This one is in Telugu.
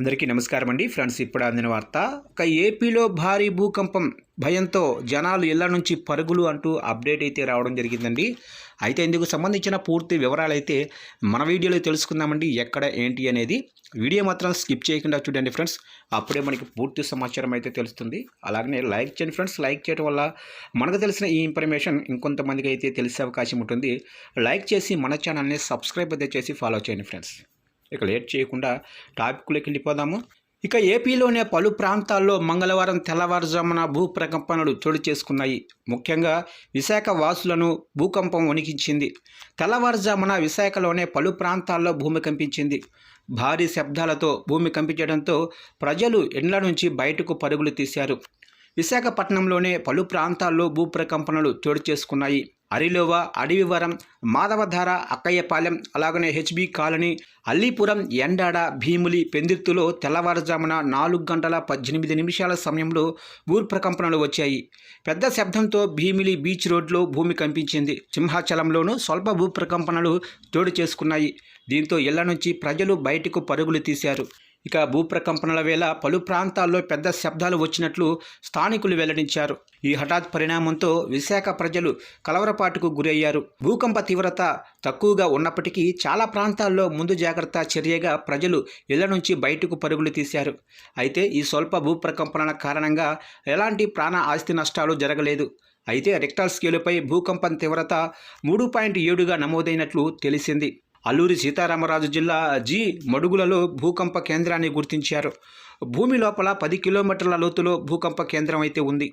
అందరికీ నమస్కారం అండి. ఫ్రెండ్స్ ఇప్పుడు అందిన వార్త ఒక ఏపీలో భారీ భూకంపం భయంతో జనాలు ఇళ్ళ నుంచి పరుగులు అంటూ అప్డేట్ అయితే రావడం జరిగిందండి. అయితే ఇందుకు సంబంధించిన పూర్తి వివరాలు అయితే మన వీడియోలో తెలుసుకుందామండి ఎక్కడ ఏంటి అనేది. వీడియో మాత్రం స్కిప్ చేయకుండా చూడండి ఫ్రెండ్స్. అప్పుడే మనకి పూర్తి సమాచారం అయితే తెలుస్తుంది. అలాగనే లైక్ చేయండి ఫ్రెండ్స్. లైక్ చేయడం వల్ల మనకు తెలిసిన ఈ ఇన్ఫర్మేషన్ ఇంకొంతమందికి అయితే తెలిసే అవకాశం ఉంటుంది. లైక్ చేసి మన ఛానల్ని సబ్స్క్రైబ్ అయితే చేసి ఫాలో చేయండి ఫ్రెండ్స్. ఇక లేట్ చేయకుండా టాపిక్లోకి వెళ్ళిపోదాము. ఇక ఏపీలోనే పలు ప్రాంతాల్లో మంగళవారం తెల్లవారుజామున భూప్రకంపనలు చోటు చేసుకున్నాయి. ముఖ్యంగా విశాఖ వాసులను భూకంపం వణికించింది. తెల్లవారుజామున విశాఖలోనే పలు ప్రాంతాల్లో భూమి కంపించింది. భారీ శబ్దాలతో భూమి కంపించడంతో ప్రజలు ఇండ్ల నుంచి బయటకు పరుగులు తీశారు. విశాఖపట్నంలోనే పలు ప్రాంతాల్లో భూప్రకంపనలు చోటు చేసుకున్నాయి. అరిలోవ అడవివరం మాధవధార అక్కయ్యపాలెం అలాగనే హెచ్బి కాలనీ అల్లీపురం ఎండాడ భీములి పెందిర్తులో తెల్లవారుజామున నాలుగు గంటల పద్దెనిమిది నిమిషాల సమయంలో భూప్రకంపనలు వచ్చాయి. పెద్ద శబ్దంతో భీమిలి బీచ్ రోడ్లో భూమి కంపించింది. సింహాచలంలోనూ స్వల్ప భూప్రకంపనలు చోటు చేసుకున్నాయి. దీంతో ఇళ్ళ నుంచి ప్రజలు బయటకు పరుగులు తీశారు. ఇక భూప్రకంపనల వేళ పలు ప్రాంతాల్లో పెద్ద శబ్దాలు వచ్చినట్లు స్థానికులు వెల్లడించారు. ఈ హఠాత్ పరిణామంతో విశాఖ ప్రజలు కలవరపాటుకు గురయ్యారు. భూకంప తీవ్రత తక్కువగా ఉన్నప్పటికీ చాలా ప్రాంతాల్లో ముందు జాగ్రత్త చర్యగా ప్రజలు ఇళ్ళ నుంచి బయటకు పరుగులు తీశారు. అయితే ఈ స్వల్ప భూప్రకంపనల కారణంగా ఎలాంటి ప్రాణ ఆస్తి నష్టాలు జరగలేదు. అయితే రెక్టాల్ స్కేలుపై భూకంపం తీవ్రత మూడు పాయింట్ ఏడుగా నమోదైనట్లు తెలిసింది. అల్లూరి సీతారామరాజు జిల్లా జి మడుగులలో భూకంప కేంద్రాన్ని గుర్తించారు. భూమి లోపల పది కిలోమీటర్ల లోతులో భూకంప కేంద్రం అయితే ఉంది.